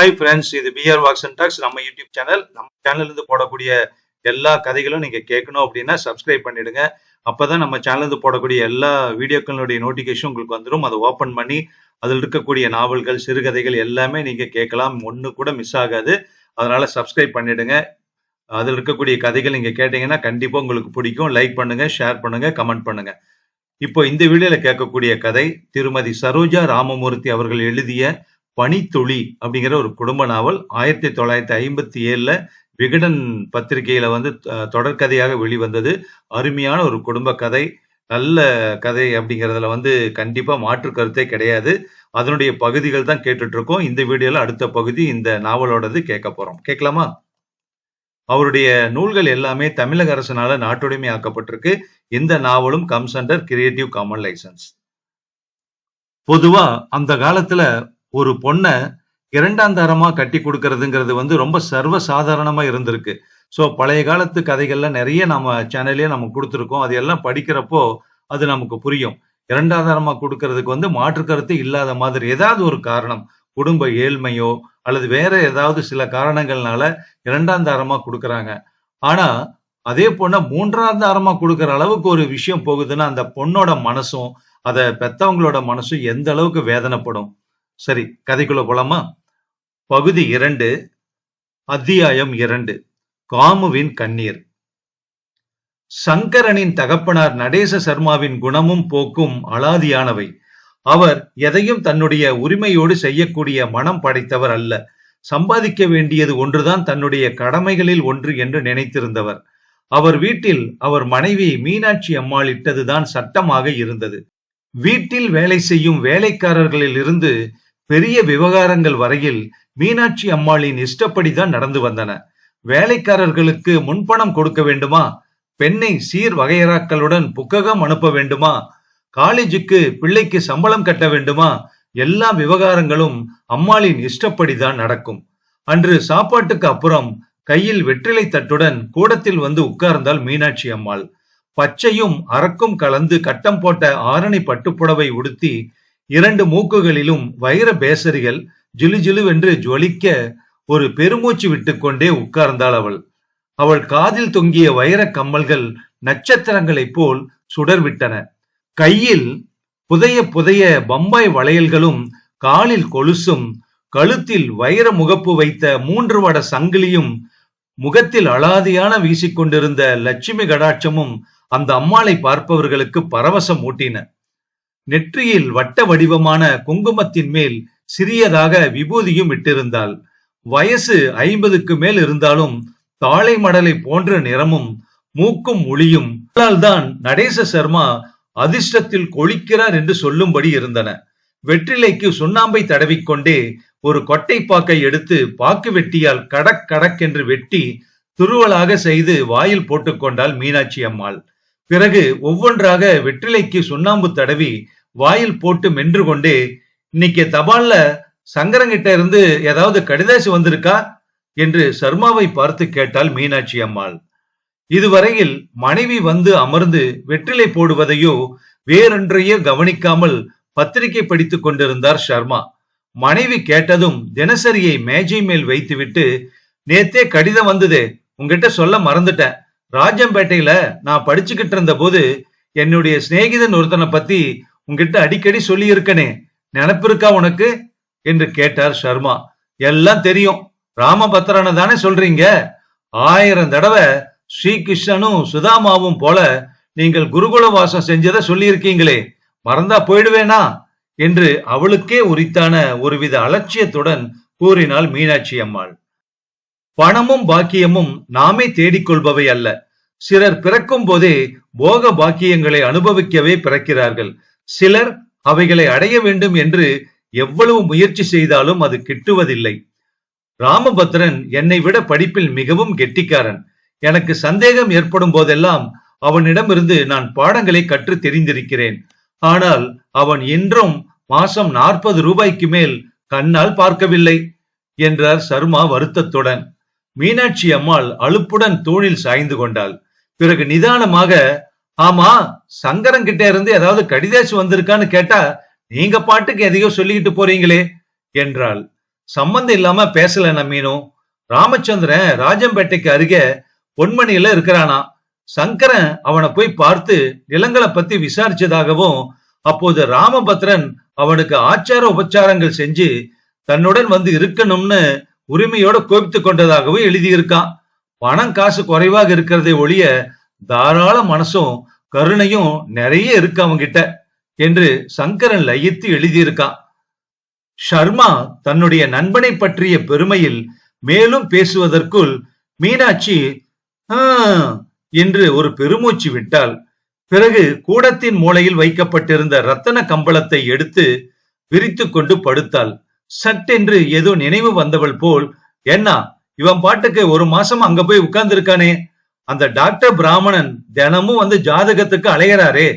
Hi friends இது PR walks and talks நம்ம YouTube channel நம்ம சேனல்ல இருந்து போடக்கூடிய எல்லா கதைகளும் நீங்க கேட்கணும் அப்படின்னா சப்ஸ்கிரைப் பண்ணிடுங்க. அப்பதான் நம்ம சேனல்ல இருந்து போடக்கூடிய எல்லா வீடியோக்களுடைய நோட்டிஃபிகேஷன் உங்களுக்கு வந்துடும் அதை ஓப்பன் பண்ணி அதில் இருக்கக்கூடிய நாவல்கள் சிறுகதைகள் எல்லாமே நீங்க கேட்கலாம். ஒன்று கூட மிஸ் ஆகாது. அதனால சப்ஸ்கிரைப் பண்ணிடுங்க. அதில் இருக்கக்கூடிய கதைகள் நீங்க கேட்டீங்கன்னா கண்டிப்பா உங்களுக்கு பிடிக்கும். லைக் பண்ணுங்க ஷேர் பண்ணுங்க கமெண்ட் பண்ணுங்க. இப்போ இந்த வீடியோல கேட்கக்கூடிய கதை திருமதி சரோஜா ராமமூர்த்தி அவர்கள் எழுதிய பனித்துளி அப்படிங்கிற ஒரு குடும்ப நாவல். ஆயிரத்தி தொள்ளாயிரத்தி ஐம்பத்தி ஏழுல விகடன் பத்திரிகையில வந்து தொடர்கதையாக வெளிவந்தது. அருமையான ஒரு குடும்ப கதை. நல்ல கதை அப்படிங்கிறதுல வந்து கண்டிப்பா மாற்று கருத்தே கிடையாது. அதனுடைய பகுதிகள் தான் கேட்டுட்டு இருக்கோம் இந்த வீடியோல அடுத்த பகுதி இந்த நாவலோடது கேட்க போறோம். கேட்கலாமா? அவருடைய நூல்கள் எல்லாமே தமிழக அரசனால நாட்டுடைமை ஆக்கப்பட்டிருக்கு. இந்த நாவலும் comes under creative common licence. பொதுவா அந்த காலத்துல ஒரு பொண்ணை இரண்டாம் தரமா கட்டி கொடுக்கறதுங்கிறது வந்து ரொம்ப சர்வ சாதாரணமா இருந்திருக்கு. ஸோ பழைய காலத்து கதைகள்ல நிறைய நம்ம சேனல்லே நம்ம கொடுத்துருக்கோம். அது எல்லாம் படிக்கிறப்போ அது நமக்கு புரியும். இரண்டாம் தரமா கொடுக்கறதுக்கு வந்து மாற்று கருத்து இல்லாத மாதிரி ஏதாவது ஒரு காரணம் குடும்ப ஏழ்மையோ அல்லது வேற ஏதாவது சில காரணங்கள்னால இரண்டாம் தாரமா கொடுக்குறாங்க. ஆனா அதே பொண்ணை மூன்றாம் தாரமா கொடுக்குற அளவுக்கு ஒரு விஷயம் போகுதுன்னா அந்த பொண்ணோட மனசும் அதை பெத்தவங்களோட மனசும் எந்த அளவுக்கு வேதனைப்படும்? சரி கதைக்குள்ள போலாமா? பகுதி இரண்டு அத்தியாயம் இரண்டு காமுவின் கண்ணீர். சங்கரனின் தகப்பனார் நடேச சர்மாவின் குணமும் போக்கும் அலாதியானவை. அவர் எதையும் தன்னுடைய உரிமையோடு செய்யக்கூடிய மனம் படைத்தவர் அல்ல. சம்பாதிக்க வேண்டியது ஒன்றுதான் தன்னுடைய கடமைகளில் ஒன்று என்று நினைத்திருந்தவர். அவர் வீட்டில் அவர் மனைவி மீனாட்சி அம்மாள் இட்டதுதான் சட்டமாக இருந்தது. வீட்டில் வேலை செய்யும் வேலைக்காரர்களில் இருந்து பெரிய விவகாரங்கள் வரையில் மீனாட்சி அம்மாளின் இஷ்டப்படிதான் நடந்து வந்தன. வேலைக்காரர்களுக்கு முன்பணம் கொடுக்க வேண்டுமா? பெண்ணை சீர் வகையறாக்களுடன் புக்ககம் அனுப்ப வேண்டுமா? காலேஜுக்கு பிள்ளைக்கு சம்பளம் கட்ட வேண்டுமா? எல்லா விவகாரங்களும் அம்மாளின் இஷ்டப்படிதான் நடக்கும். அன்று சாப்பாட்டுக்கு அப்புறம் கையில் வெற்றிலை தட்டுடன் கூடத்தில் வந்து உட்கார்ந்தால் மீனாட்சி அம்மாள். பச்சையும் அரக்கும் கலந்து கட்டம் போட்ட ஆரணி பட்டுப்புடவை உடுத்தி இரண்டு மூக்குகளிலும் வைர பேசரிகள் ஜிலு ஜிலுவென்று ஜொலிக்க ஒரு பெருமூச்சு விட்டுக்கொண்டே உட்கார்ந்தாள் அவள். அவள் காதில் தொங்கிய வைர கம்மல்கள் நட்சத்திரங்களைப் போல் சுடர்விட்டன. கையில் புதைய புதைய பம்பாய் வளையல்களும் காலில் கொலுசும் கழுத்தில் வைர முகப்பு வைத்த மூன்று வட சங்கிலியும் முகத்தில் அலாதியான வீசிக்கொண்டிருந்த லட்சுமி கடாட்சமும் அந்த அம்மாளை பார்ப்பவர்களுக்கு பரவசம் ஊட்டின. நெற்றியில் வட்ட வடிவமான குங்குமத்தின் மேல் சிறியதாக விபூதியும் இட்டிருந்தாள். வயசு ஐம்பதுக்கு மேல் இருந்தாலும் தாழை மடலை போன்ற நிறமும் மூக்கும் ஒளியும் தான் நடேச சர்மா அதிர்ஷ்டத்தில் கொளிக்கிறார் என்று சொல்லும்படி இருந்தன. வெற்றிலைக்கு சுண்ணாம்பை தடவிக்கொண்டே ஒரு கொட்டை பாக்கை எடுத்து பாக்கு வெட்டியால் கடக் கடக் என்று வெட்டி துருவலாக செய்து வாயில் போட்டுக்கொண்டாள் மீனாட்சி அம்மாள். பிறகு ஒவ்வொன்றாக வெற்றிலைக்கு சுண்ணாம்பு தடவி வாயில் போட்டு மென்று கொண்டே இன்னைக்கு தபால்ல சங்கரங்கிட்ட இருந்து ஏதாவது கடிதாசி வந்திருக்கா? என்று சர்மாவை பார்த்து கேட்டாள் மீனாட்சி அம்மாள். இதுவரையில் மனைவி வந்து அமர்ந்து வெற்றிலை போடுவதையோ வேறொன்றையோ கவனிக்காமல் பத்திரிகை படித்துக் கொண்டிருந்தார் சர்மா. மனைவி கேட்டதும் தினசரியை மேஜை மேல் வைத்துவிட்டு நேத்தே கடிதம் வந்ததே உங்ககிட்ட சொல்ல மறந்துட்டேன். ராஜம்பேட்டையில நான் படிச்சுக்கிட்டு இருந்த போது என்னுடைய சிநேகிதன் ஒருத்தனை பத்தி உங்ககிட்ட அடிக்கடி சொல்லி இருக்கனே நினப்பு இருக்கா உனக்கு? என்று கேட்டார் சர்மா எல்லாம் தெரியும். ராமபத்ரனை தானே சொல்றீங்க? ஆயிரம் தடவை ஸ்ரீகிருஷ்ணனும் சுதாமாவும் போல நீங்கள் குருகுல வாசம் செஞ்சதை சொல்லியிருக்கீங்களே. மறந்தா போயிடுவேனா? என்று அவளுக்கே உரித்தான ஒருவித அலட்சியத்துடன் கூறினாள் மீனாட்சி அம்மாள். பணமும் பாக்கியமும் நாமே தேடிக்கொள்பவை அல்ல. சிலர் பிறக்கும் போதே போக பாக்கியங்களை அனுபவிக்கவே பிறக்கிறார்கள். சிலர் அவைகளை அடைய வேண்டும் என்று எவ்வளவு முயற்சி செய்தாலும் அது கிட்டுவதில்லை. ராமபத்ரன் என்னை விட படிப்பில் மிகவும் கெட்டிக்காரன். எனக்கு சந்தேகம் ஏற்படும் போதெல்லாம் அவனிடமிருந்து நான் பாடங்களை கற்று தெரிந்திருக்கிறேன். ஆனால் அவன் இன்றும் மாசம் நாற்பது ரூபாய்க்கு மேல் கண்ணால் பார்க்கவில்லை என்றார் சர்மா வருத்தத்துடன். மீனாட்சி அம்மாள் அலுப்புடன் தூணில் சாய்ந்து கொண்டாள். பிறகு நிதானமாக ஆமா சங்கரன் இருந்து ஏதாவது கடிதாசி வந்திருக்கான்னு கேட்டா நீங்க பாட்டுக்கு எதையோ சொல்லிக்கிட்டு போறீங்களே என்றாள். சம்பந்தம் இல்லாம பேசல மீனும் ராமச்சந்திரன் ராஜம்பேட்டைக்கு அருகே பொன்மணியில இருக்கிறானா. சங்கரன் அவனை போய் பார்த்து நிலங்களை பத்தி விசாரிச்சதாகவும் அப்போது ராமபத்ரன் அவனுக்கு ஆச்சார உபச்சாரங்கள் செஞ்சு தன்னுடன் வந்து இருக்கணும்னு உரிமையோட கோபித்து கொண்டதாகவும் எழுதியிருக்கான். பணம் காசு குறைவாக இருக்கிறதை ஒழிய தாராள மனசும் கருணையும் நிறைய இருக்கு அவங்கிட்ட என்று சங்கரன் லயித்து எழுதியிருக்கான். ஷர்மா தன்னுடைய நண்பனை பற்றிய பெருமையில் மேலும் பேசுவதற்குள் மீனாட்சி என்று ஒரு பெருமூச்சு விட்டாள். பிறகு கூடத்தின் மூலையில் வைக்கப்பட்டிருந்த ரத்தன கம்பளத்தை எடுத்து விரித்து கொண்டு படுத்தாள். சட்டென்று ஏதோ நினைவு வந்தவள் போல் என்ன இவன் பாட்டுக்கு ஒரு மாசம் அங்க போய் உட்கார்ந்திருக்கானே. அந்த டாக்டர் பிராமணன் தினமும் வந்து ஜாதகத்துக்கு அலைகிறாரே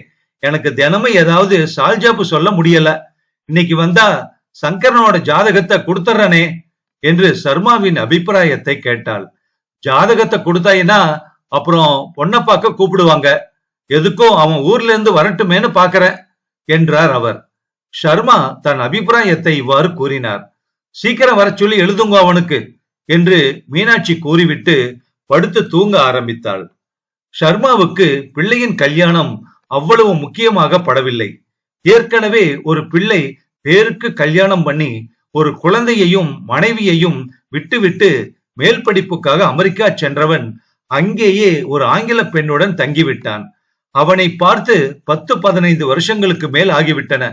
எனக்கு தினமும் ஏதாவது சால்ஜாப்பு சொல்ல முடியல. இன்னைக்கு வந்தா சங்கரனோட ஜாதகத்தை கொடுத்துறனே என்று சர்மாவின் அபிப்பிராயத்தை கேட்டாள். ஜாதகத்தை கொடுத்தாயினா அப்புறம் பொண்ணை பார்க்க கூப்பிடுவாங்க. எதுக்கும் அவன் ஊர்ல இருந்து வரட்டுமேன்னு பாக்குறேன் என்றார் அவர். ஷர்மா தன் அபிப்பிராயத்தை இவ்வாறு கூறினார். சீக்கிரம் வர சொல்லி எழுதுங்க அவனுக்கு என்று மீனாட்சி கூறிவிட்டு படுத்து தூங்க ஆரம்பித்தாள். ஷர்மாவுக்கு பிள்ளையின் கல்யாணம் அவ்வளவு முக்கியமாக படவில்லை. ஏற்கனவே ஒரு பிள்ளை பேருக்கு கல்யாணம் பண்ணி ஒரு குழந்தையையும் மனைவியையும் விட்டுவிட்டு மேல் படிப்புக்காக அமெரிக்கா சென்றவன் அங்கேயே ஒரு ஆங்கில பெண்ணுடன் தங்கிவிட்டான். அவனை பார்த்து பத்து பதினைந்து வருஷங்களுக்கு மேல் ஆகிவிட்டன.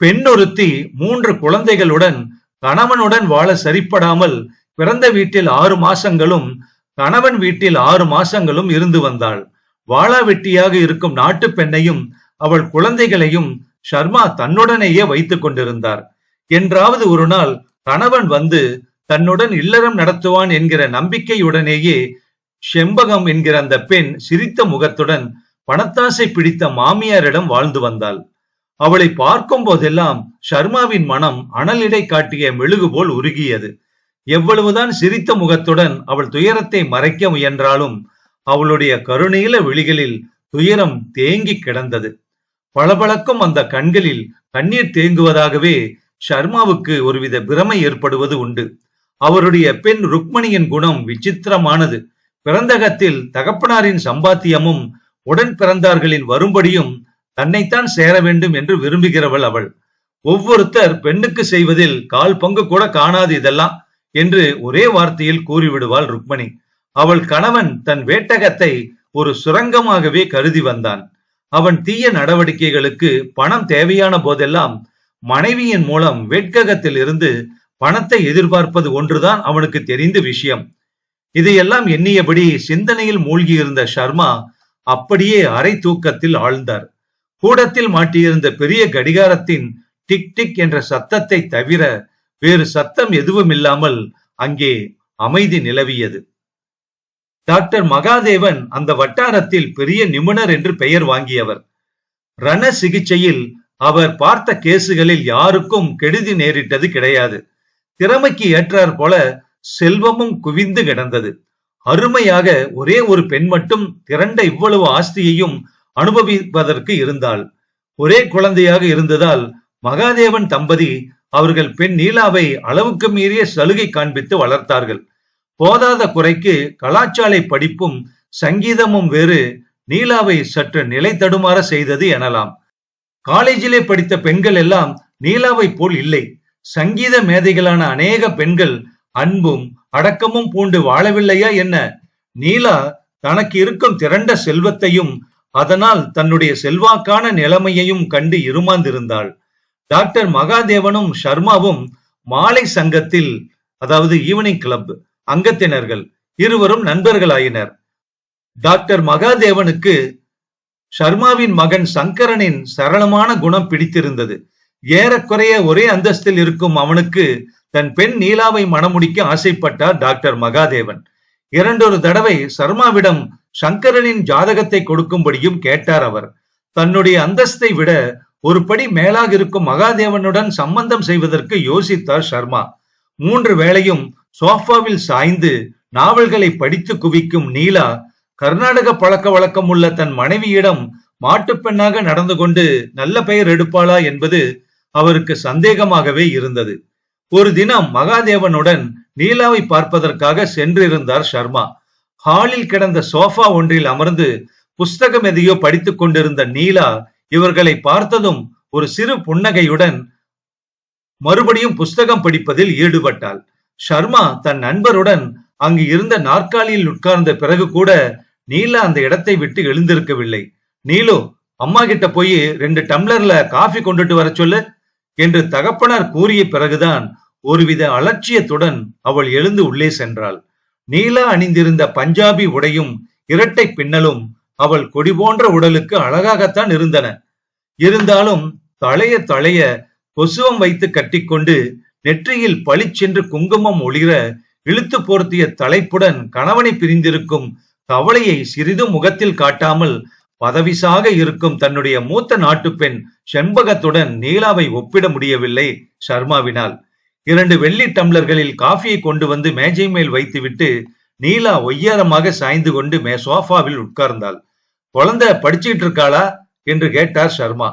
பெண் ஒருத்தி மூன்று குழந்தைகளுடன் கணவனுடன் வாழ சரிப்படாமல் பிறந்த வீட்டில் ஆறு மாசங்களும் கணவன் வீட்டில் ஆறு மாசங்களும் இருந்து வந்தாள். வாழா வெட்டியாக இருக்கும் நாட்டு பெண்ணையும் அவள் குழந்தைகளையும் ஷர்மா தன்னுடனேயே வைத்துக் கொண்டிருந்தார். என்றாவது ஒரு நாள் கணவன் வந்து தன்னுடன் இல்லறம் நடத்துவான் என்கிற நம்பிக்கையுடனேயே செம்பகம் என்கிற அந்த பெண் சிரித்த முகத்துடன் பணத்தாசை பிடித்த மாமியாரிடம் வாழ்ந்து வந்தாள். அவளை பார்க்கும் போதெல்லாம் ஷர்மாவின் மனம் அனலிடை காட்டிய மெழுகு போல் உருகியது. எவ்வளவுதான் சிரித்த முகத்துடன் அவள் துயரத்தை மறைக்க முயன்றாலும் அவளுடைய கருணீல விழிகளில் துயரம் தேங்கி கிடந்தது. பளபளக்கும் அந்த கண்களில் கண்ணீர் தேங்குவதாகவே ஷர்மாவுக்கு ஒருவித பிரமை ஏற்படுவது உண்டு. அவருடைய பெண் ருக்மணியின் குணம் விசித்திரமானது. பிறந்தகத்தில் தகப்பனாரின் சம்பாத்தியமும் உடன் பிறந்தார்களின் வரும்படியும் தன்னைத்தான் சேர வேண்டும் என்று விரும்புகிறவள் அவள். ஒவ்வொருத்தர் பெண்ணுக்கு செய்வதில் கால் பங்கு கூட காணாது இதெல்லாம் என்று ஒரே வார்த்தையில் கூறிவிடுவாள் ருக்மணி. அவள் கணவன் தன் வேட்டகத்தை ஒரு சுரங்கமாகவே கருதி வந்தான். அவன் தீய நடவடிக்கைகளுக்கு பணம் தேவையான போதெல்லாம் மனைவியின் மூலம் வேட்ககத்தில் இருந்து பணத்தை எதிர்பார்ப்பது ஒன்றுதான் அவனுக்கு தெரிந்த விஷயம். இதையெல்லாம் எண்ணியபடி சிந்தனையில் மூழ்கியிருந்த சர்மா அப்படியே அரை தூக்கத்தில் ஆழ்ந்தார். கூடத்தில் மாட்டியிருந்த பெரிய கடிகாரத்தின் டிக் டிக் என்ற சத்தத்தை தவிர வேறு சத்தம் எதுவும் இல்லாமல் அங்கே அமைதி நிலவியது. டாக்டர் மகாதேவன் அந்த வட்டாரத்தில் பெரிய நிபுணர் என்று பெயர் வாங்கியவர். ரண சிகிச்சையில் அவர் பார்த்த கேசுகளில் யாருக்கும் கெடுதி நேரிட்டது கிடையாது. திறமைக்கு ஏற்றாற் போல செல்வமும் குவிந்து கிடந்தது. அருமையாக ஒரே ஒரு பெண் மட்டும் திரண்ட இவ்வளவு ஆஸ்தியையும் அனுபவிப்பதற்கு இருந்தாள் ஒரே குழந்தையாக இருந்ததால் மகாதேவன் தம்பதி அவர்கள் பெண் நீலாவை அளவுக்கு மீறிய சலுகை காண்பித்து வளர்த்தார்கள். போதாத குறைக்கு கலாச்சாலை படிப்பும் சங்கீதமும் வேறு நீலாவை சற்று நிலை தடுமாற செய்தது எனலாம். காலேஜிலே படித்த பெண்கள் எல்லாம் நீலாவை போல் இல்லை. சங்கீத மேதைகளான அநேக பெண்கள் அன்பும் அடக்கமும் பூண்டு வாழவில்லையா என்ன? நீலா தனக்கு இருக்கும் திரண்ட செல்வத்தையும் அதனால் தன்னுடைய செல்வாக்கான நிலைமையையும் கண்டு இருமாந்திருந்தாள். டாக்டர் மகாதேவனும் ஷர்மாவும் மாலை சங்கத்தில் அதாவது ஈவினிங் கிளப் அங்கத்தினர்கள் இருவரும் நண்பர்களாயினர். டாக்டர் மகாதேவனுக்கு ஷர்மாவின் மகன் சங்கரனின் சரளமான குணம் பிடித்திருந்தது. ஏறக்குறைய ஒரே அந்தஸ்தில் இருக்கும் அவனுக்கு தன் பெண் நீலாவை மணமுடிக்க ஆசைப்பட்டார் டாக்டர் மகாதேவன். இரண்டொரு தடவை சர்மாவிடம் சங்கரனின் ஜாதகத்தை கொடுக்கும்படியும் கேட்டார் அவர். தன்னுடைய அந்தஸ்தை விட ஒரு படி மேலாக இருக்கும் மகாதேவனுடன் சம்பந்தம் செய்வதற்கு யோசித்தார் சர்மா. மூன்று வேளையும் சோஃபாவில் சாய்ந்து நாவல்களை படித்து குவிக்கும் நீலா கர்நாடக பழக்க வழக்கம் உள்ள தன் மனைவியிடம் மாட்டுப்பெண்ணாக நடந்து கொண்டு நல்ல பெயர் எடுப்பாளா என்பது அவருக்கு சந்தேகமாகவே இருந்தது. ஒரு தினம் மகாதேவனுடன் நீலாவை பார்ப்பதற்காக சென்றிருந்தார் சர்மா ஹாலில் கிடந்த சோஃபா ஒன்றில் அமர்ந்து புஸ்தகம் எதையோ படித்துக் கொண்டிருந்த நீலா இவர்களை பார்த்ததும் ஒரு சிறு புன்னகையுடன் மறுபடியும் புஸ்தகம் படிப்பதில் ஈடுபட்டாள். ஷர்மா தன் நண்பருடன் அங்கு இருந்த நாற்காலியில் உட்கார்ந்த பிறகு கூட நீலா அந்த இடத்தை விட்டு எழுந்திருக்கவில்லை. நீலு அம்மா கிட்ட போய் ரெண்டு டம்ளர்ல காஃபி கொண்டுட்டு வர சொல்லு என்று தகப்பனார் கூறிய பிறகுதான் ஒருவித அலட்சியத்துடன் அவள் எழுந்து உள்ளே சென்றாள். நீலா அணிந்திருந்த பஞ்சாபி உடையும் இரட்டை பின்னலும் அவள் கொடி போன்ற உடலுக்கு அழகாகத்தான் இருந்தன. இருந்தாலும் தளைய தளைய கொசுவம் வைத்து கட்டிக்கொண்டு நெற்றியில் பளிச்சென்று குங்குமம் ஒளிர இழுத்து போர்த்திய தலைப்புடன் கணவனை பிரிந்திருக்கும் கவலையை சிறிதும் முகத்தில் காட்டாமல் பதவிசாக இருக்கும் தன்னுடைய மூத்த நாட்டுப்பெண் செண்பகத்துடன் நீலாவை ஒப்பிட முடியவில்லை சர்மாவினால். இரண்டு வெள்ளி டம்ளர்களில் காஃபியை கொண்டு வந்து மேஜை மேல் வைத்துவிட்டு நீலா ஒய்யாரமாக சாய்ந்து கொண்டு மே சோஃபாவில் உட்கார்ந்தாள். குழந்தை படிச்சுக்கிட்டு இருக்காளா? என்று கேட்டார் சர்மா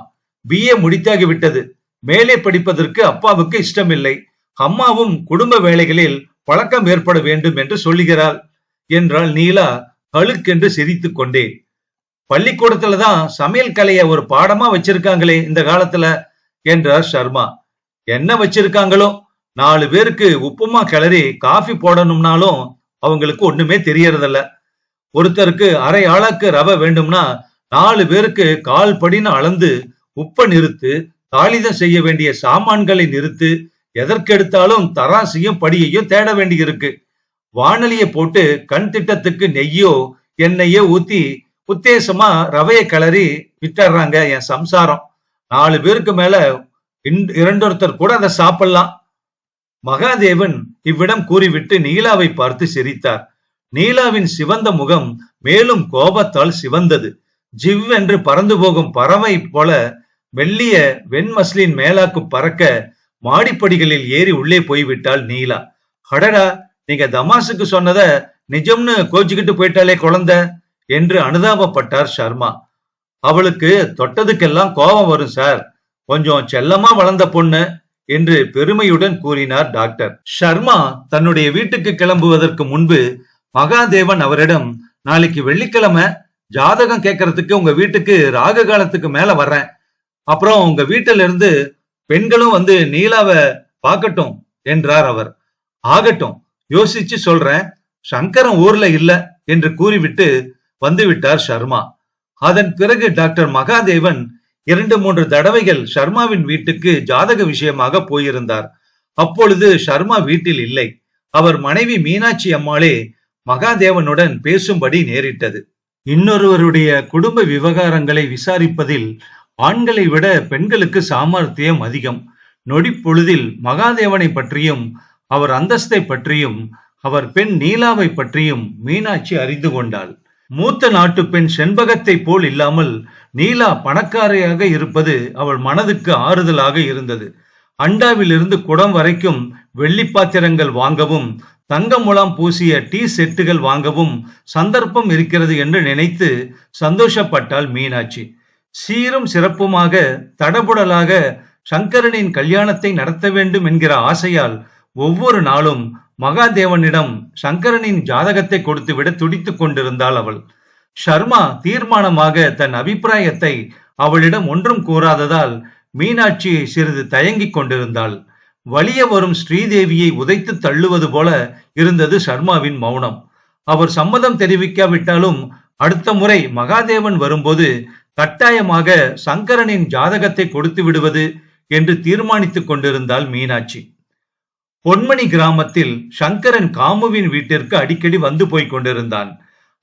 பிஏ முடித்தாகி விட்டது மேலே படிப்பதற்கு அப்பாவுக்கு இஷ்டமில்லை. அம்மாவும் குடும்ப வேலைகளில் பழக்கம் ஏற்பட வேண்டும் என்று சொல்லுகிறாள் என்றால் நீலா கழுக்கென்று சிரித்து கொண்டே. பள்ளிக்கூடத்துல தான் சமையல் கலைய ஒரு பாடமா வச்சிருக்காங்களே இந்த காலத்துல என்றார் சர்மா என்ன வச்சிருக்காங்களோ? நாலு பேருக்கு உப்புமா கிளறி காஃபி போடணும்னாலும் அவங்களுக்கு ஒண்ணுமே தெரியறதில்ல. ஒருத்தருக்கு அரை ஆளாக்கு ரவை வேண்டும்னா நாலு பேருக்கு கால் படின்னு அளந்து உப்பை நிறுத்து தாளிதம் செய்ய வேண்டிய சாமான்களை நிறுத்து எதற்கெடுத்தாலும் தராசியும் படியையும் தேட வேண்டியிருக்கு. வானலியை போட்டு கண் திட்டத்துக்கு நெய்யோ எண்ணெயோ ஊத்தி உத்தேசமா ரவையை கிளறி விட்டுறாங்க என் சம்சாரம். நாலு பேருக்கு மேல இன்- இரண்டொருத்தர் கூட அதை சாப்பிடலாம். மகாதேவன் இவ்விடம் கூறிவிட்டு நீலாவை பார்த்து சிரித்தார். நீலாவின் சிவந்த முகம் மேலும் கோபத்தால் சிவந்தது. ஜிவ் என்று பறந்து போகும் பறவை போல மெல்லிய வெண்மஸ்லின் மேலாக்கு பறக்க மாடிப்படிகளில் ஏறி உள்ளே போய்விட்டாள் நீலா. அடடா நீங்க தமாசுக்கு சொன்னத நிஜம்னு கோச்சுக்கிட்டு போயிட்டாலே குழந்தை என்று அனுதாபப்பட்டார் சர்மா அவளுக்கு தொட்டதுக்கெல்லாம் கோபம் வரும் சார். கொஞ்சம் செல்லமா வளர்ந்த பொண்ணு. என்று பெருமையுடன் கூறினார் டாக்டர். ஷர்மா தன்னுடைய வீட்டுக்கு கிளம்புவதற்கு முன்பு மகாதேவன் அவரிடம் நாளைக்கு வெள்ளிக்கிழமை ஜாதகம் கேட்கறதுக்கு உங்க வீட்டுக்கு ராகு காலத்துக்கு மேல வர்றேன். அப்புறம் உங்க வீட்டில இருந்து பெண்களும் வந்து நீலாவை பார்க்கட்டும் என்றார் அவர். ஆகட்டும் யோசிச்சு சொல்றேன் சங்கரன் ஊர்ல இல்ல என்று கூறிவிட்டு வந்துவிட்டார் சர்மா அதன் பிறகு டாக்டர் மகாதேவன் இரண்டு மூன்று தடவைகள் சர்மாவின் வீட்டுக்கு ஜாதக விஷயமாக போயிருந்தார். அப்பொழுது சர்மா வீட்டில் இல்லை. அவர் மனைவி மீனாட்சி அம்மாளே மகாதேவனுடன் பேசும்படி நேரிட்டது. இன்னொருவருடைய குடும்ப விவகாரங்களை விசாரிப்பதில் ஆண்களை விட பெண்களுக்கு சாமர்த்தியம் அதிகம். நொடி பொழுதில் மகாதேவனை பற்றியும் அவர் அந்தஸ்தை பற்றியும் அவர் பெண் நீலாவை பற்றியும் மீனாட்சி அறிந்து கொண்டாள். மூத்த நாட்டு பெண் செண்பகத்தை போல் இல்லாமல் நீலா பணக்காரையாக இருப்பது அவள் மனதுக்கு ஆறுதலாக இருந்தது. அண்டாவிலிருந்து குடம் வரைக்கும் வெள்ளி பாத்திரங்கள் வாங்கவும் தங்க முலாம் பூசிய டீ செட்டுகள் வாங்கவும் சந்தர்ப்பம் இருக்கிறது என்று நினைத்து சந்தோஷப்பட்டாள் மீனாட்சி. சீரும் சிறப்புமாக தடபுடலாக சங்கரனின் கல்யாணத்தை நடத்த வேண்டும் என்கிற ஆசையால் ஒவ்வொரு நாளும் மகாதேவனிடம் சங்கரனின் ஜாதகத்தை கொடுத்துவிட துடித்துக் கொண்டிருந்தாள் அவள். ஷர்மா தீர்மானமாக தன் அபிப்பிராயத்தை அவளிடம் ஒன்றும் கூறாததால் மீனாட்சி சிறிது தயங்கிக் கொண்டிருந்தாள். வலிய வரும் ஸ்ரீதேவியை உதைத்து தள்ளுவது போல இருந்தது சர்மாவின் மௌனம். அவர் சம்மதம் தெரிவிக்காவிட்டாலும் அடுத்த முறை மகாதேவன் வரும்போது கட்டாயமாக சங்கரனின் ஜாதகத்தை கொடுத்து விடுவது என்று தீர்மானித்துக் கொண்டிருந்தாள் மீனாட்சி. பொன்மணி கிராமத்தில் சங்கரன் காமுவின் வீட்டிற்கு அடிக்கடி வந்து போய்க் கொண்டிருந்தான்.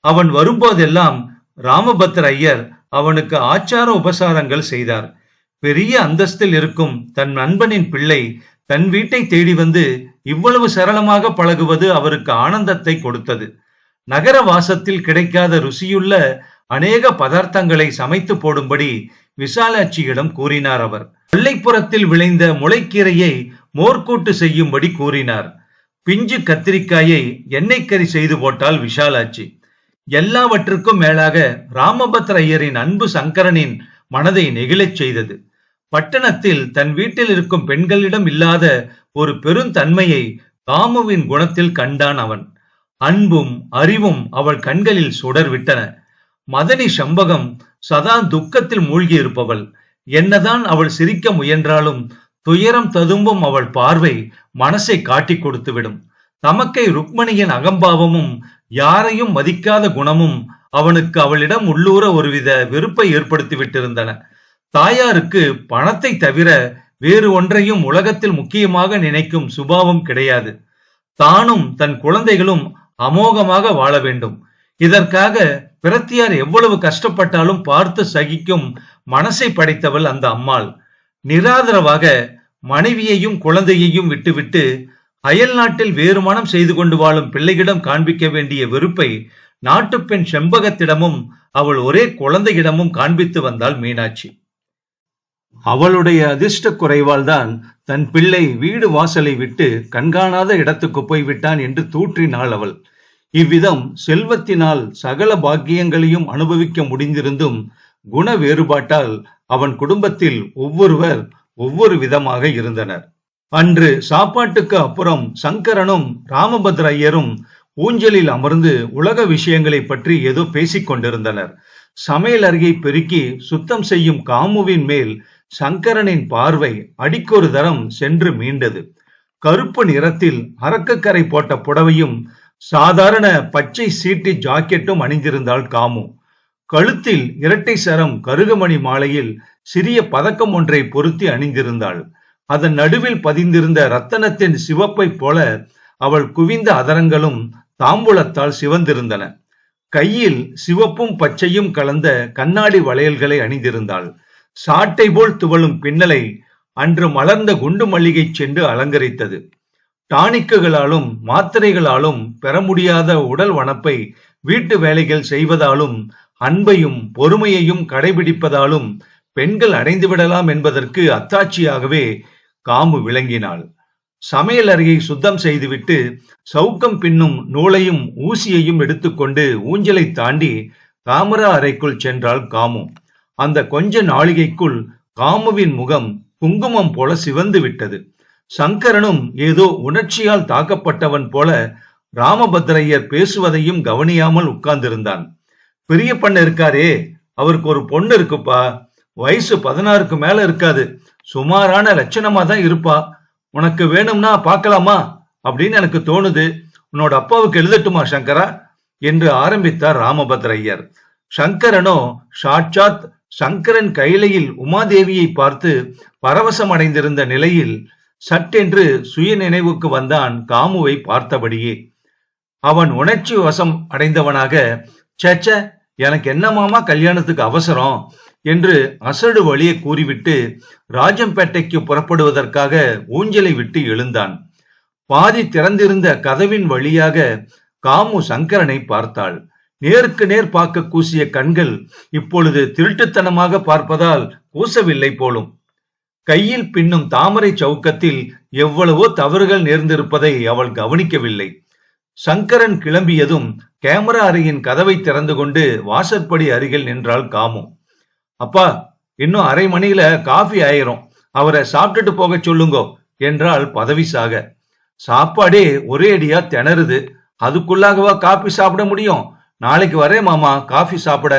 அவன் வரும்போதெல்லாம் ராமபத்ர ஐயர் அவனுக்கு ஆச்சார உபசாரங்கள் செய்தார். பெரிய அந்தஸ்தில் இருக்கும் தன் நண்பனின் பிள்ளை தன் வீட்டை தேடி வந்து இவ்வளவு சரளமாக பழகுவது அவருக்கு ஆனந்தத்தை கொடுத்தது. நகர வாசத்தில் கிடைக்காத ருசியுள்ள அநேக பதார்த்தங்களை சமைத்து போடும்படி விசாலாட்சியிடம் கூறினார் அவர். கொல்லைப்புறத்தில் விளைந்த முளைக்கீரையை மோர்க்கூட்டு செய்யும்படி கூறினார். பிஞ்சு கத்திரிக்காயை எண்ணெய் கறி செய்து போட்டால் விஷாலாட்சி எல்லாவற்றுக்கும் மேலாக ராமபத்ர ஐயரின் அன்பு சங்கரனின் மனதை நெகிழச் செய்தது. பட்டணத்தில் தன் வீட்டில் இருக்கும் பெண்களிடம் இல்லாத ஒரு பெருந்தன்மையை காமுவின் குணத்தில் கண்டான் அவன். அன்பும் அறிவும் அவள் கண்களில் சுடர் விட்டன மதனி சம்பகம் சதா துக்கத்தில் மூழ்கி இருப்பவள் என்னதான் அவள் சிரிக்க முயன்றாலும் துயரம் ததும்பும் அவள் பார்வை மனசை காட்டிக் கொடுத்துவிடும். தமக்கை ருக்மணியின் அகம்பாவமும் யாரையும் மதிக்காத குணமும் அவனுக்கு அவளிடம் உள்ளூர ஒருவித வெறுப்பை ஏற்படுத்தி விட்டிருந்தன தாயாருக்கு பணத்தை தவிர வேறு ஒன்றையும் உலகத்தில் முக்கியமாக நினைக்கும் சுபாவம் கிடையாது. தானும் தன் குழந்தைகளும் அமோகமாக வாழ வேண்டும். இதற்காக பிரத்தியார் எவ்வளவு கஷ்டப்பட்டாலும் பார்த்து சகிக்கும் மனசை படைத்தவள் அந்த அம்மாள். நிராதரவாக மனைவியையும் குழந்தையையும் விட்டுவிட்டு அயல் நாட்டில் வேறு மனம் செய்து கொண்டு வாழும் பிள்ளையிடம் காண்பிக்க வேண்டிய வெறுப்பை நாட்டுப்பெண் செம்பகத்திடமும் அவள் ஒரே குழந்தையிடமும் காண்பித்து வந்தாள் மீனாட்சி. அவளுடைய அதிர்ஷ்ட குறைவால் தான் தன் பிள்ளை வீடு வாசலை விட்டு கண்காணாத இடத்துக்கு போய்விட்டான் என்று தூற்றினாள் அவள். இவ்விதம் செல்வத்தினால் சகல பாக்கியங்களையும் அனுபவிக்க முடிந்திருந்தும் குண வேறுபாட்டால் அவன் குடும்பத்தில் ஒவ்வொருவர் ஒவ்வொரு விதமாக இருந்தனர். அன்று சாப்பாட்டுக்கு அப்புறம் சங்கரனும் ராமபத்ர ஐயரும் ஊஞ்சலில் அமர்ந்து உலக விஷயங்களை பற்றி ஏதோ பேசிக் கொண்டிருந்தனர். சமையல் அருகே பெருக்கி சுத்தம் செய்யும் காமுவின் மேல் சங்கரனின் பார்வை அடிக்கொரு தரம் சென்று மீண்டது. கருப்பு நிறத்தில் அரக்கக்கரை போட்ட புடவையும் சாதாரண பச்சை சீட்டி ஜாக்கெட்டும் அணிந்திருந்தாள் காமு. கழுத்தில் இரட்டை சரம் கருகமணி மாலையில் சிறிய பதக்கம் ஒன்றை பொருத்தி அணிந்திருந்தாள். அதன் நடுவில் பதிந்திருந்த ரத்தனத்தின் சிவப்பைப் போல அவள் குவிந்த அதரங்களும் தாம்பூலத்தால் சிவந்திருந்தன. கையில் சிவப்பும் பச்சையும் கலந்த கண்ணாடி வளையல்களை அணிந்திருந்தாள். சாட்டை போல் துவளும் பின்னலை அன்று மலர்ந்த குண்டு மல்லிகை சென்று அலங்கரித்தது. டானிக்குகளாலும் மாத்திரைகளாலும் பெற முடியாத உடல் வனப்பை வீட்டு வேலைகள் செய்வதாலும் அன்பையும் பொறுமையையும் கடைபிடிப்பதாலும் பெண்கள் அடைந்து விடலாம் என்பதற்கு அத்தாட்சியாகவே காமு விளங்கினாள். சமையல் அறையை சுத்தம் செய்துவிட்டு சவுக்கம் பின்னும் நூலையும் ஊசியையும் எடுத்துக்கொண்டு ஊஞ்சலை தாண்டி தாமரா அறைக்குள் சென்றாள் காமு. அந்த கொஞ்ச நாளிகைக்குள் காமுவின் முகம் குங்குமம் போல சிவந்து விட்டது. சங்கரனும் ஏதோ உணர்ச்சியால் தாக்கப்பட்டவன் போல ராமபத்ரையர் பேசுவதையும் கவனியாமல் உட்கார்ந்திருந்தான். பெரிய பண்ண இருக்காரே அவருக்கு ஒரு பொண்ணு இருக்குப்பா. வயசு பதினாறுக்கு மேல இருக்காது. சுமாரான லட்சணமா தான் இருப்பா. உனக்கு வேணும்னா பார்க்கலாமா? அப்படின்னு எனக்கு தோணுது. உன்னோட அப்பாவுக்கு எழுதட்டுமா சங்கரா? என்று ஆரம்பித்தார் ராமபத்ரையர் சங்கரனோ சாட்சாத் சங்கரன் கையிலையில் உமாதேவியை பார்த்து பரவசம் அடைந்திருந்த நிலையில் சட்டென்று சுய நினைவுக்கு வந்தான் காமுவை பார்த்தபடியே. அவன் உணர்ச்சி வசம் அடைந்தவனாக சச்ச எனக்கு என்னமாமா கல்யாணத்துக்கு அவசரம்? என்று அசடு வழியை கூறிவிட்டு ராஜம்பேட்டைக்கு புறப்படுவதற்காக ஊஞ்சலை விட்டு எழுந்தான். பாதி திறந்திருந்த கதவின் வழியாக காமு சங்கரனை பார்த்தாள். நேருக்கு நேர் பார்க்க கூசிய கண்கள் இப்பொழுது திருட்டுத்தனமாக பார்ப்பதால் கூசவில்லை போலும். கையில் பின்னும் தாமரை சவுக்கத்தில் எவ்வளவோ தவறுகள் நேர்ந்திருப்பதை அவள் கவனிக்கவில்லை. சங்கரன் கிளம்பியதும் கேமரா அறையின் கதவை திறந்து கொண்டு வாசற்படி அருகில் நின்றாள் காமு. அப்பா இன்னும் அரை மணியில காஃபி ஆயிரும். அவரை சாப்பிட்டுட்டு போக சொல்லுங்கோ என்றாள் பதவி சாக. சாப்பாடே ஒரே அடியா திணறுது. அதுக்குள்ளாகவா காபி சாப்பிட முடியும்? நாளைக்கு வரேன் மாமா காஃபி சாப்பிட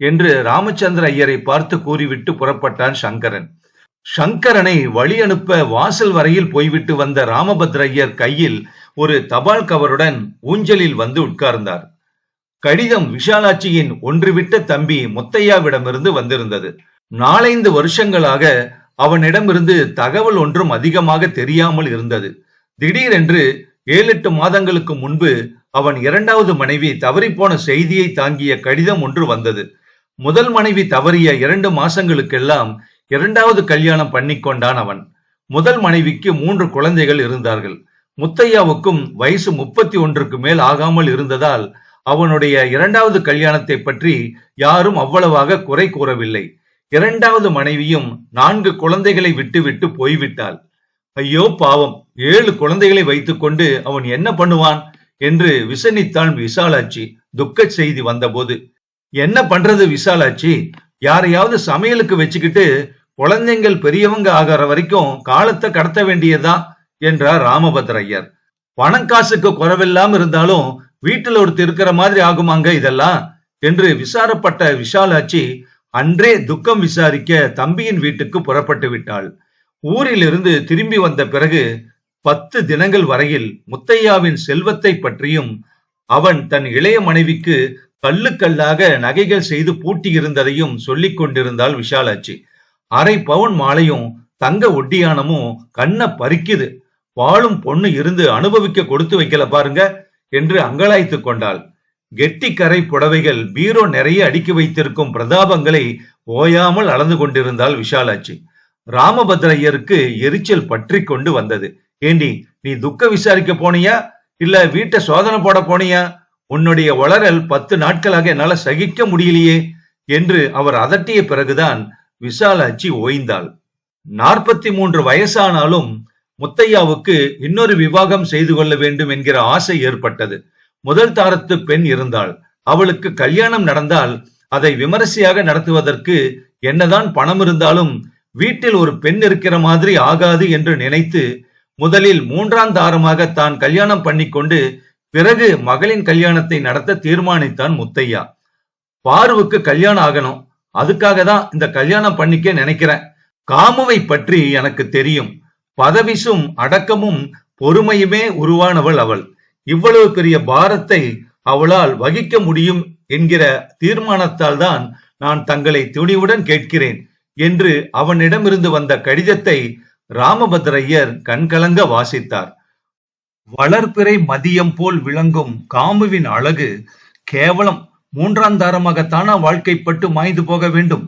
என்று ராமச்சந்திர ஐயரை பார்த்து கூறிவிட்டு புறப்பட்டான் சங்கரன். சங்கரனை வழி அனுப்ப வாசல் வரையில் போய்விட்டு வந்த ராமபத்ர ஐயர் கையில் ஒரு தபால் கவருடன் ஊஞ்சலில் வந்து உட்கார்ந்தார். கடிதம் விஷாலாட்சியின் ஒன்றுவிட்ட தம்பி முத்தையாவிடமிருந்து வந்திருந்தது. நாலைந்து வருஷங்களாக அவனிடமிருந்து தகவல் ஒன்றும் அதிகமாக தெரியாமல் இருந்தது. திடீரென்று ஏழு எட்டு மாதங்களுக்கு முன்பு அவன் இரண்டாவது மனைவி தவறிப்போன செய்தியை தாங்கிய கடிதம் ஒன்று வந்தது. முதல் மனைவி தவறிய இரண்டு மாசங்களுக்கெல்லாம் இரண்டாவது கல்யாணம் பண்ணிக்கொண்டான் அவன். முதல் மனைவிக்கு மூன்று குழந்தைகள் இருந்தார்கள். முத்தையாவுக்கும் வயசு முப்பத்தி ஒன்றுக்கு மேல் ஆகாமல் இருந்ததால் அவனுடைய இரண்டாவது கல்யாணத்தை பற்றி யாரும் அவ்வளவாக குறை கூறவில்லை. இரண்டாவது மனைவியும் நான்கு குழந்தைகளை விட்டுவிட்டு போய்விட்டாள். ஐயோ பாவம் ஏழு குழந்தைகளை வைத்துக்கொண்டு அவன் என்ன பண்ணுவான் என்று விசனித்தான் விசாலாட்சி துக்க செய்தி வந்தபோது. என்ன பண்றது விசாலாட்சி? யாரையாவது சமையலுக்கு வச்சுக்கிட்டு குழந்தைங்கள் பெரியவங்க ஆகிற வரைக்கும் காலத்தை கடத்த வேண்டியதுதான். என்றார் ராமபத்ர ஐயர் பணம் காசுக்கு குறைவில்லாம இருந்தாலும் வீட்டுல ஒருத்தர் இருக்கிற மாதிரி ஆகுமாங்க இதெல்லாம்? என்று விசாரப்பட்ட விஷாலாட்சி அன்றே துக்கம் விசாரிக்க தம்பியின் வீட்டுக்கு புறப்பட்டு விட்டாள். ஊரிலிருந்து திரும்பி வந்த பிறகு பத்து தினங்கள் வரையில் முத்தையாவின் செல்வத்தை பற்றியும் அவன் தன் இளைய மனைவிக்கு கல்லுக்கல்லாக நகைகள் செய்து பூட்டியிருந்ததையும் சொல்லிக் கொண்டிருந்தாள் விஷாலாட்சி அரை பவுன் மாலையும் தங்க ஒட்டியானமும் கண்ணை பறிக்குது. வாழும் பொண்ணு இருந்து அனுபவிக்க கொடுத்து வைக்கல பாருங்க என்று அங்கலாய்த்து கொண்டாள். கெட்டிக்கரை புடவைகள் பீரோ நிறைய அடுக்கி வைத்திருக்கும் பிரதாபங்களை ஓயாமல் அளந்து கொண்டிருந்தாள் விஷாலாட்சி ராமபத்ரையருக்கு எரிச்சல் பற்றி கொண்டு வந்தது. ஏண்டி நீ துக்க விசாரிக்க போனியா? இல்ல வீட்டை சோதனை போட போனியா? உன்னுடைய வளரல் பத்து நாட்களாக என்னால சகிக்க முடியலையே என்று அவர் அதட்டிய பிறகுதான் விசாலாட்சி ஓய்ந்தாள். நாற்பத்தி மூன்று வயசானாலும் முத்தையாவுக்கு இன்னொரு விவாகம் செய்து கொள்ள வேண்டும் என்கிற ஆசை ஏற்பட்டது. முதல் தாரத்து பெண் இருந்தாள். அவளுக்கு கல்யாணம் நடந்தால் அதை விமரிசையாக நடத்துவதற்கு என்னதான் பணம் இருந்தாலும் வீட்டில் ஒரு பெண் இருக்கிற மாதிரி ஆகாது என்று நினைத்து முதலில் மூன்றாம் தாரமாக தான் கல்யாணம் பண்ணிக்கொண்டு பிறகு மகளின் கல்யாணத்தை நடத்த தீர்மானித்தான் முத்தையா. பாருவுக்கு கல்யாணம் ஆகணும். அதுக்காக தான் இந்த கல்யாணம் பண்ணிக்க நினைக்கிறேன். காமுவை பற்றி எனக்கு தெரியும். பதவிசும் அடக்கமும் பொறுமையுமே உருவானவள் அவள். இவ்வளவு பெரிய பாரத்தை அவளால் வகிக்க முடியும் என்கிற தீர்மானத்தால் தான் நான் தங்களை துணிவுடன் கேட்கிறேன் என்று அவனிடமிருந்து வந்த கடிதத்தை ராமபத்ரையர் கண்கலங்க வாசித்தார். வளர்பிறை மதியம் போல் விளங்கும் காமுவின் அழகு கேவலம் மூன்றாம் தாரமாகத்தானா வாழ்க்கைப்பட்டு மாய்ந்து போக வேண்டும்.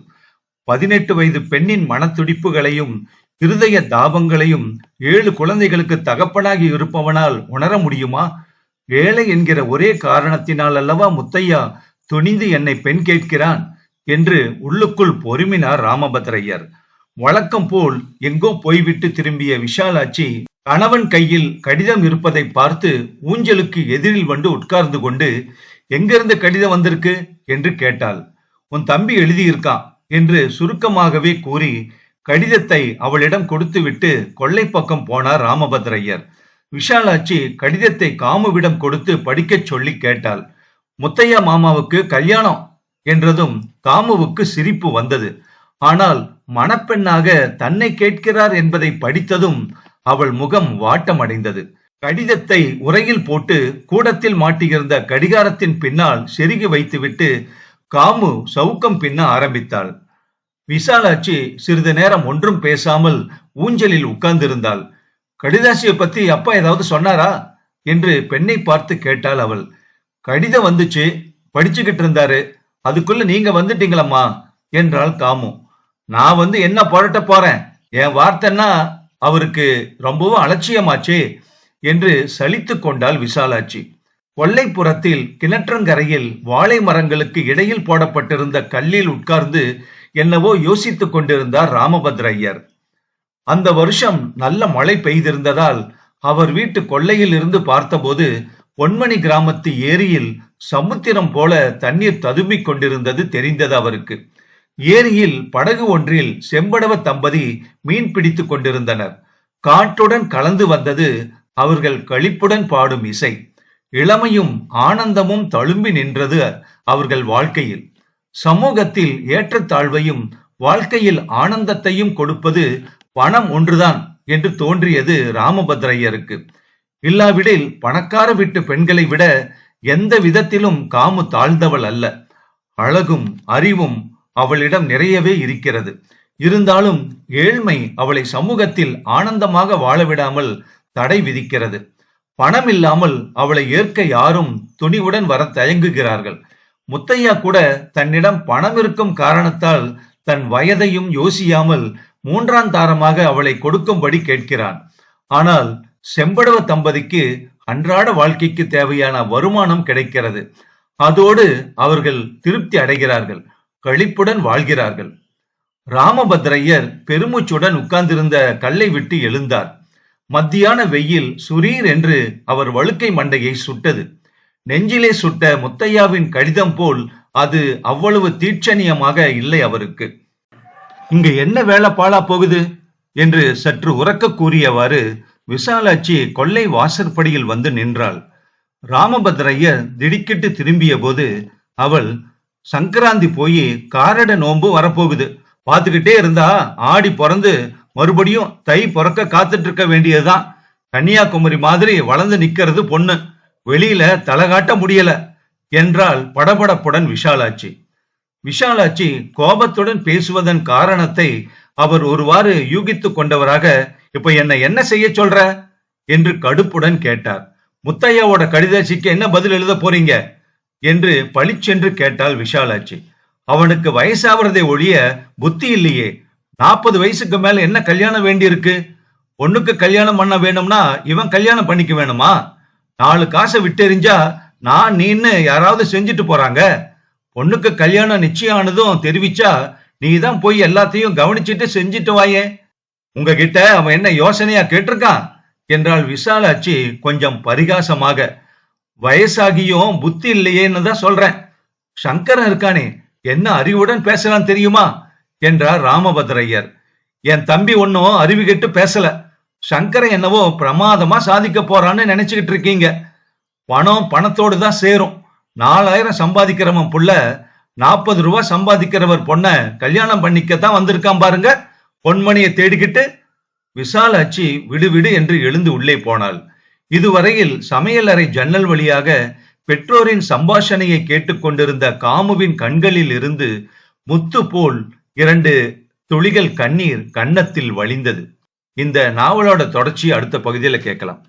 பதினெட்டு வயது பெண்ணின் மனத்துடிப்புகளையும் இருதய தாபங்களையும் ஏழு குழந்தைகளுக்கு தகப்பனாகி இருப்பவனால் உணர முடியுமா? ஏழை என்கிற ஒரே காரணத்தினால் அல்லவா முத்தையா துணிந்து என்னை பெண் கேட்கிறான்? என்று உள்ளுக்குள் பொறுமினார் ராமபத்ரையர் வழக்கம் போல் எங்கோ போய்விட்டு திரும்பிய விஷாலாட்சி கணவன் கையில் கடிதம் இருப்பதை பார்த்து ஊஞ்சலுக்கு எதிரில் வந்து உட்கார்ந்து கொண்டு எங்கிருந்து கடிதம் வந்திருக்கு? என்று கேட்டாள். உன் தம்பி எழுதியிருக்கான் என்று சுருக்கமாகவே கூறி கடிதத்தை அவளிடம் கொடுத்துவிட்டு கொள்ளை பக்கம் போனார் ராமபத்ரையர். விஷாலாட்சி கடிதத்தை காமுவிடம் கொடுத்து படிக்கச் சொல்லி கேட்டாள். முத்தையா மாமாவுக்கு கல்யாணம் என்றதும் காமுவுக்கு சிரிப்பு வந்தது. ஆனால் மணப்பெண்ணாக தன்னை கேட்கிறார் என்பதை படித்ததும் அவள் முகம் வாட்டமடைந்தது. கடிதத்தை உரையில் போட்டு கூடத்தில் மாட்டியிருந்த கடிகாரத்தின் பின்னால் செருகி வைத்துவிட்டு காமு சவுக்கம் பின்ன ஆரம்பித்தாள். விசாலாட்சி சிறிது நேரம் ஒன்றும் பேசாமல் ஊஞ்சலில் உட்கார்ந்திருந்தாள். கடிதாசியை பத்தி அப்பா ஏதாவது சொன்னாரா? என்று பெண்ணை பார்த்து கேட்டாள் அவள். கடிதம் வந்துச்சு படிச்சுக்கிட்டு இருந்தாரு. அதுக்குள்ள நீங்க வந்துட்டீங்களம்மா என்றாள் காமு. நான் வந்து என்ன புரட்ட போறேன்? என் வார்த்தைன்னா அவருக்கு ரொம்பவும் அலட்சியமாச்சே என்று சலித்து கொண்டாள் விசாலாட்சி. கொல்லைப்புறத்தில் கிணற்றங்கரையில் வாழை மரங்களுக்கு இடையில் போடப்பட்டிருந்த கல்லில் உட்கார்ந்து என்னவோ யோசித்துக் கொண்டிருந்தார் ராமபத்ர ஐயர் அந்த வருஷம் நல்ல மழை பெய்திருந்ததால் அவர் வீட்டு கொள்ளையில் இருந்து பார்த்தபோது பொன்மணி கிராமத்து ஏரியில் சமுத்திரம் போல தண்ணீர் ததும்பிக் கொண்டிருந்தது தெரிந்தது அவருக்கு. ஏரியில் படகு ஒன்றில் செம்படவ தம்பதி மீன் பிடித்துக் கொண்டிருந்தனர். காற்றுடன் கலந்து வந்தது அவர்கள் களிப்புடன் பாடும் இசை. இளமையும் ஆனந்தமும் தழும்பி நின்றது அவர்கள் வாழ்க்கையில். சமூகத்தில் ஏற்றத்தாழ்வையும் வாழ்க்கையில் ஆனந்தத்தையும் கொடுப்பது பணம் ஒன்றுதான் என்று தோன்றியது ராமபத்ரையருக்கு. இல்லாவிடில் பணக்கார வீட்டு பெண்களை விட எந்த விதத்திலும் காமு தாழ்ந்தவள் அல்ல. அழகும் அறிவும் அவளிடம் நிறையவே இருக்கிறது. இருந்தாலும் ஏழ்மை அவளை சமூகத்தில் ஆனந்தமாக வாழவிடாமல் தடை விதிக்கிறது. பணம் இல்லாமல் அவளை ஏற்க யாரும் துணிவுடன் வர தயங்குகிறார்கள். முத்தையா கூட தன்னிடம் பணம் இருக்கும் காரணத்தால் தன் வயதையும் யோசியாமல் மூன்றாம் தாரமாக அவளை கொடுக்கும்படி கேட்கிறான். ஆனால் செம்படவ தம்பதிக்கு அன்றாட வாழ்க்கைக்கு தேவையான வருமானம் கிடைக்கிறது. அதோடு அவர்கள் திருப்தி அடைகிறார்கள் கழிப்புடன் வாழ்கிறார்கள். ராமபத்ரையர் பெருமூச்சுடன் உட்கார்ந்திருந்த கல்லை விட்டு எழுந்தார். மத்தியான வெயில் சுரீர் என்று அவர் வழுக்கை மண்டையை சுட்டது. நெஞ்சிலே சுட்ட முத்தையாவின் கடிதம் போல் அது அவ்வளவு தீட்சணியமாக இல்லை அவருக்கு. இங்க என்ன வேலை பாழா போகுது? என்று சற்று உறக்க கூறியவாறு விசாலாட்சி கொல்லை வாசற்படியில் வந்து நின்றாள். ராமபத்ரையர் திடுக்கிட்டு திரும்பிய போது அவள் சங்கராந்தி போய் காரட நோன்பு வரப்போகுது. பார்த்துக்கிட்டே இருந்தா ஆடி பிறந்து மறுபடியும் தை பிறக்க காத்துட்டு இருக்க வேண்டியதுதான். கன்னியாகுமரி மாதிரி வளர்ந்து நிக்கிறது பொண்ணு. வெளியில தலை காட்ட முடியல என்றால் படபடப்புடன் விஷாலாட்சி விஷாலாட்சி கோபத்துடன் பேசுவதன் காரணத்தை அவர் ஒருவாறு யூகித்துக் கொண்டவராக இப்ப என்ன என்ன செய்ய சொல்ற? என்று கடுப்புடன் கேட்டார். முத்தையாவோட கடிதாட்சிக்கு என்ன பதில் எழுத போறீங்க? என்று பளிச்சென்று கேட்டாள் விஷாலாட்சி அவனுக்கு வயசாவறதை ஒழிய புத்தி இல்லையே. நாற்பது வயசுக்கு மேல என்ன கல்யாணம் வேண்டியிருக்கு? பொண்ணுக்கு கல்யாணம் பண்ண வேணும்னா இவன் கல்யாணம் பண்ணிக்க வேணுமா? நாலு காசை விட்டெறிஞ்சா நான் நீன்னு யாராவது செஞ்சுட்டு போறாங்க. பொண்ணுக்கு கல்யாணம் நிச்சயம் ஆனதும் தெரிவிச்சா நீ தான் போய் எல்லாத்தையும் கவனிச்சிட்டு செஞ்சுட்டு வாயே. உங்ககிட்ட அவன் என்ன யோசனையா கேட்டிருக்கான்? என்றாள் விசாலாச்சி கொஞ்சம் பரிகாசமாக. வயசாகியும் புத்தி இல்லையேன்னு தான் சொல்றேன். சங்கரன் இருக்கானே என்ன அறிவுடன் பேசலாம் தெரியுமா? என்றார் ராமபத்ரையர் என் தம்பி ஒன்னும் அறிவு கெட்டு பேசல. சங்கரை என்னவோ பிரமாதமா சாதிக்க போறான்னு நினைச்சுக்கிட்டு இருக்கீங்க. பணம் பணத்தோடு தான் சேரும். நாலாயிரம் சம்பாதிக்கிறவன் புள்ள நாற்பது ரூபா சம்பாதிக்கிறவர் பொண்ணை கல்யாணம் பண்ணிக்கத்தான் வந்திருக்கான் பாருங்க. பொன்மணியை தேடிக்கிட்டு விசாலாட்சி விடுவிடு என்று எழுந்து உள்ளே போனாள். இதுவரையில் சமையலறை ஜன்னல் வழியாக பெற்றோரின் சம்பாஷணையை கேட்டுக்கொண்டிருந்த காமுவின் கண்களில் இருந்து முத்து போல் இரண்டு துளிகள் கண்ணீர் கன்னத்தில் வழிந்தது. இந்த நாவலோட தொடர்ச்சி அடுத்த பகுதியில கேட்கலாம்.